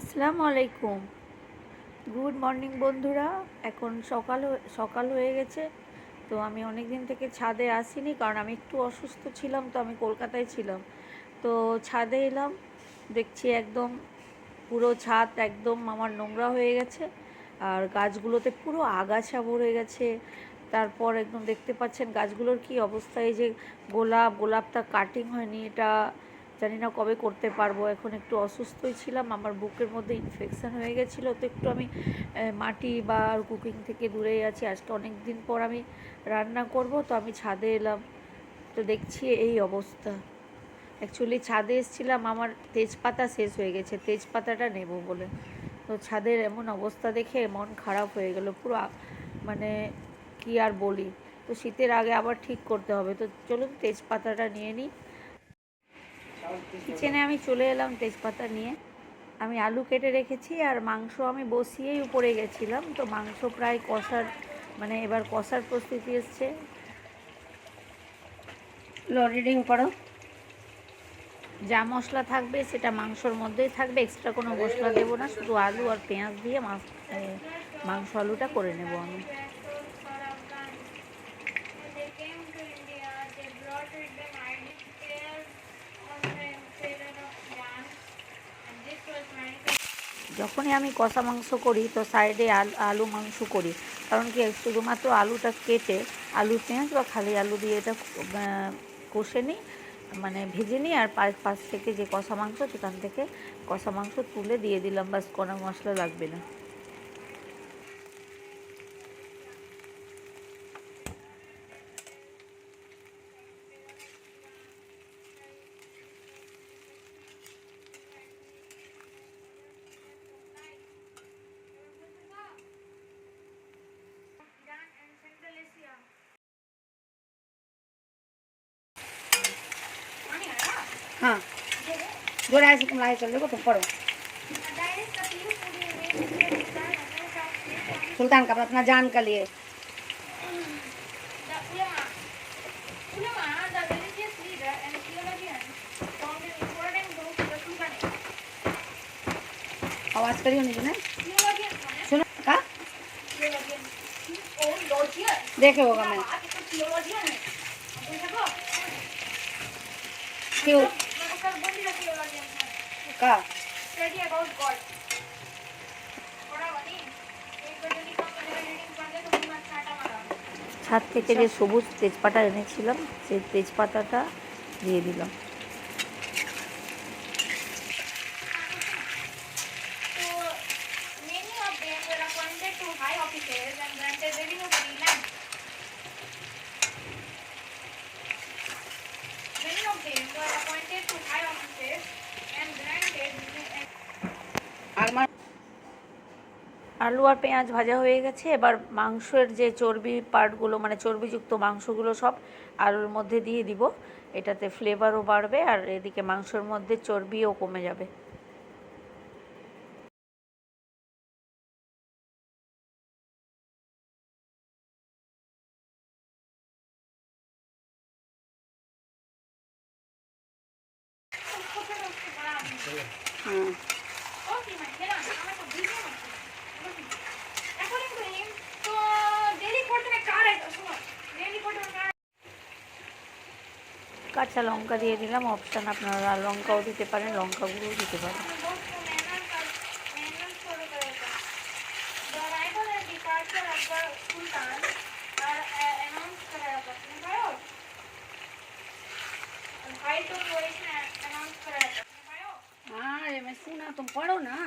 আসসালামু আলাইকুম। Good morning বন্ধুরা। এখন সকাল সকাল হয়ে গেছে, তো আমি অনেক দিন থেকে ছাদে আসিনি, কারণ আমি একটু অসুস্থ ছিলাম, তো আমি কলকাতায় ছিলাম। তো ছাদে এলাম, দেখছি একদম পুরো ছাদ একদম আমার নোংরা হয়ে গেছে, আর গাছগুলোতে পুরো আগাছা ভরে গেছে। তারপর একদম দেখতে পাচ্ছেন গাছগুলোর কি অবস্থা, এই যে গোলাপ, গোলাপটা কাটিং হয়নি, এটা জানি না কবে করতে পারব। এখন একটু অসুস্থই ছিলাম, আমার বুকের মধ্যে ইনফেকশান হয়ে গেছিল। তো একটু আমি মাটি বা কুকিং থেকে দূরেই আছি। আজকে অনেক দিন পর আমি রান্না করব, তো আমি ছাদে এলাম। তো দেখছি এই অবস্থা। অ্যাকচুয়ালি ছাদে এসেছিলাম, আমার তেজপাতা শেষ হয়ে গেছে। তেজপাতাটা নেব বলে। তো ছাদের এমন অবস্থা দেখে মন খারাপ হয়ে গেল। পুরো মানে কি আর বলি? তো শীতের আগে আবার ঠিক করতে হবে। তো চলুন তেজপাতাটা নিয়ে নিই। কিচেনে আমি চলে এলাম তেজপাতা নিয়ে। আমি আলু কেটে রেখেছি আর মাংস আমি বসিয়েই উপরে গেছিলাম। তো মাংস প্রায় কষার মানে এবার কষার প্রস্তুতি এসছে। লো রিডিং পড়ো যা মশলা থাকবে সেটা মাংসর মধ্যেই থাকবে। এক্সট্রা কোনো মশলা দেবো না। শুধু আলু আর পেঁয়াজ দিয়ে মাছ মাংস আলুটা করে নেব আমি। যখনই আমি কষা মাংস করি, তো সাইডে আলু মাংস করি। কারণ কি, শুধুমাত্র আলুটা কেটে আলু পেঁয়াজ বা খালি আলু দিয়ে এটা কষে নিই মানে ভেজে নিই, আর পাশ পাশ থেকে যে কষা মাংস, সেখান থেকে কষা মাংস তুলে দিয়ে দিলাম, বাস কোনো মশলা লাগবে না। हाँ। जो चल हो पढ़ो। सुल्तान का अपना जान के लिए। आवाज़ करियो नहीं ना। सुनो, का? देखे होगा मैं। क्यों? मतलब उसका बोली ना theologian है. का Study about God. पढ़ा बनी. एक बार जल्दी कम करेगा reading पढ़ दे तो मुंह में छाटा मारा. ছাদ থেকে যে সবুজ তেজপাতা এনেছিলাম সেই তেজপাতাটা দিয়ে দিলাম আলু আর পেঁয়াজ ভাজা হয়ে গেছে। এবার মাংসের যে চর্বি পার্টগুলো মানে চর্বিযুক্ত মাংসগুলো সব আলুর মধ্যে দিয়ে দিব। এটাতে ফ্লেভারও বাড়বে আর এদিকে মাংসের মধ্যে চর্বিও কমে যাবে। हाँ কাঁচা লঙ্কা দিয়ে দিলাম অপশান আপনারা লাল লঙ্কাও দিতে পারেন লঙ্কা গুঁড়োও দিতে পারেন बहुत को मेहनत कर मेहनत शुरू करेगा the arrival and departure of the sultan are uh, announced करेगा तुमने पायो भाई तो वॉइस में अनाउंस करेगा तुमने पायो हाँ ये मैं सुना तुम पढ़ो ना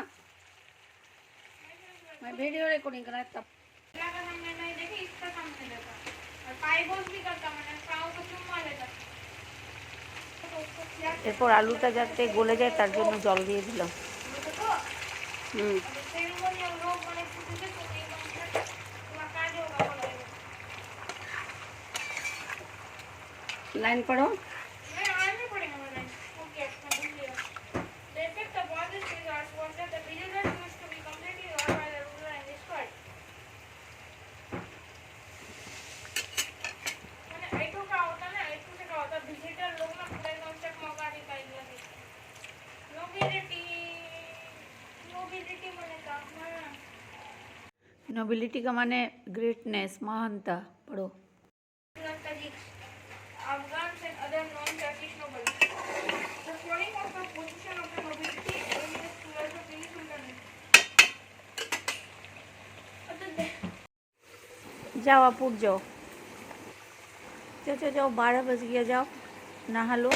मैं वीडियो रिकॉर्डिंग करा तब क्या का सामने नहीं देखे इसका सामने देखा और पाई बोस भी करता मैंने पाँव को चुम्मा लेता तो उसको क्या এরপর আলুটা যাতে গলে যায় তার জন্য জল দিয়ে দিলাম। হুম। লাইন পড়ো नोबिलिटी का माने ग्रेटनेस महानता पढ़ो। जाओ आप उठ जाओ। जाओ जाओ बारह बज गया जाओ। नहा लो।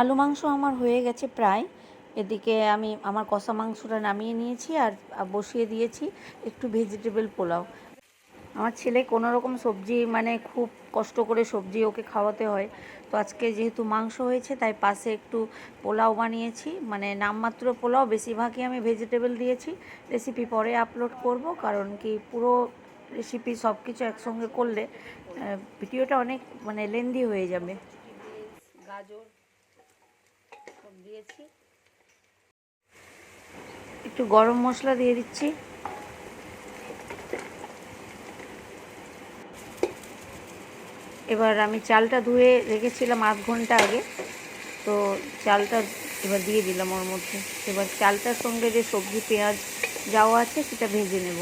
আলু মাংস আমার হয়ে গেছে প্রায়। এদিকে আমি আমার কষা মাংসটা নামিয়ে নিয়েছি আর বসিয়ে দিয়েছি একটু ভেজিটেবল পোলাও। আমার ছেলে কোনো রকম সবজি মানে খুব কষ্ট করে সবজি ওকে খাওয়াতে হয়। তো আজকে যেহেতু মাংস হয়েছে, তাই পাশে একটু পোলাও বানিয়েছি। মানে নামমাত্র পোলাও, বেশিরভাগই আমি ভেজিটেবল দিয়েছি। রেসিপি পরে আপলোড করব, কারণ কি পুরো রেসিপি সব কিছু একসঙ্গে করলে ভিডিওটা অনেক মানে লেন্দি হয়ে যাবে। গাজর। দিয়েছি। একটু গরম মশলা দিয়ে দিচ্ছি। এবার আমি চালটা ধুয়ে রেখেছিলাম আধ ঘণ্টা আগে। তো চালটা এবার দিয়ে দিলাম ওর মধ্যে। এবার চালটার সঙ্গে যে সবজি পেঁয়াজ যাওয়া আছে সেটা ভেজে নেব।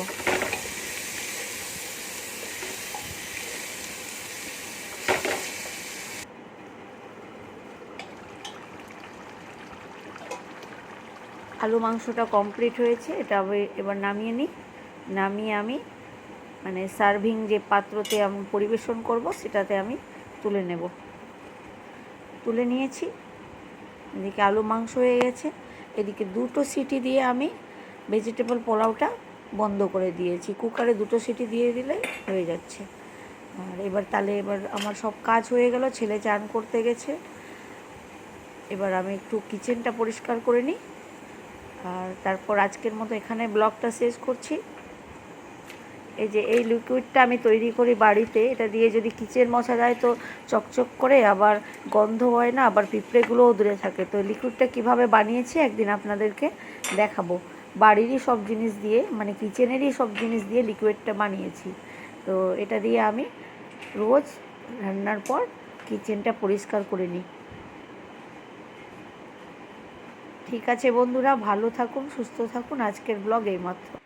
আলু মাংসটা কমপ্লিট হয়েছে, এটা এবার নামিয়ে নিই। নামিয়ে আমি মানে সার্ভিং যে পাত্রতে আমি পরিবেশন করব, সেটাতে আমি তুলে নেব। তুলে নিয়েছি। এদিকে আলু মাংস হয়ে গেছে। এদিকে দুটো সিটি দিয়ে আমি ভেজিটেবল পোলাওটা বন্ধ করে দিয়েছি। কুকারে দুটো সিটি দিয়ে দিলে হয়ে যাচ্ছে। আর এবার তাহলে এবার আমার সব কাজ হয়ে গেল, ছেলে চান করতে গেছে। এবার আমি একটু কিচেনটা পরিষ্কার করে নিই। আর তারপর আজকের মতো এখানে ব্লগটা শেষ করছি। এই যে এই লিকুইডটা আমি তৈরি করি বাড়িতে, এটা দিয়ে যদি কিচেন মশা যায় তো চকচক করে, আবার গন্ধ হয় না, আবার পিঁপড়েগুলোও দূরে থাকে। তো লিকুইডটা কীভাবে বানিয়েছি একদিন আপনাদেরকে দেখাবো। বাড়িরই সব জিনিস দিয়ে মানে কিচেনেরই সব জিনিস দিয়ে লিকুইডটা বানিয়েছি। তো এটা দিয়ে আমি রোজ রান্নার পর কিচেনটা পরিষ্কার করে নিই। ঠিক আছে বন্ধুরা ভালো থাকুন সুস্থ থাকুন। আজকের ব্লগ এইমাত্র।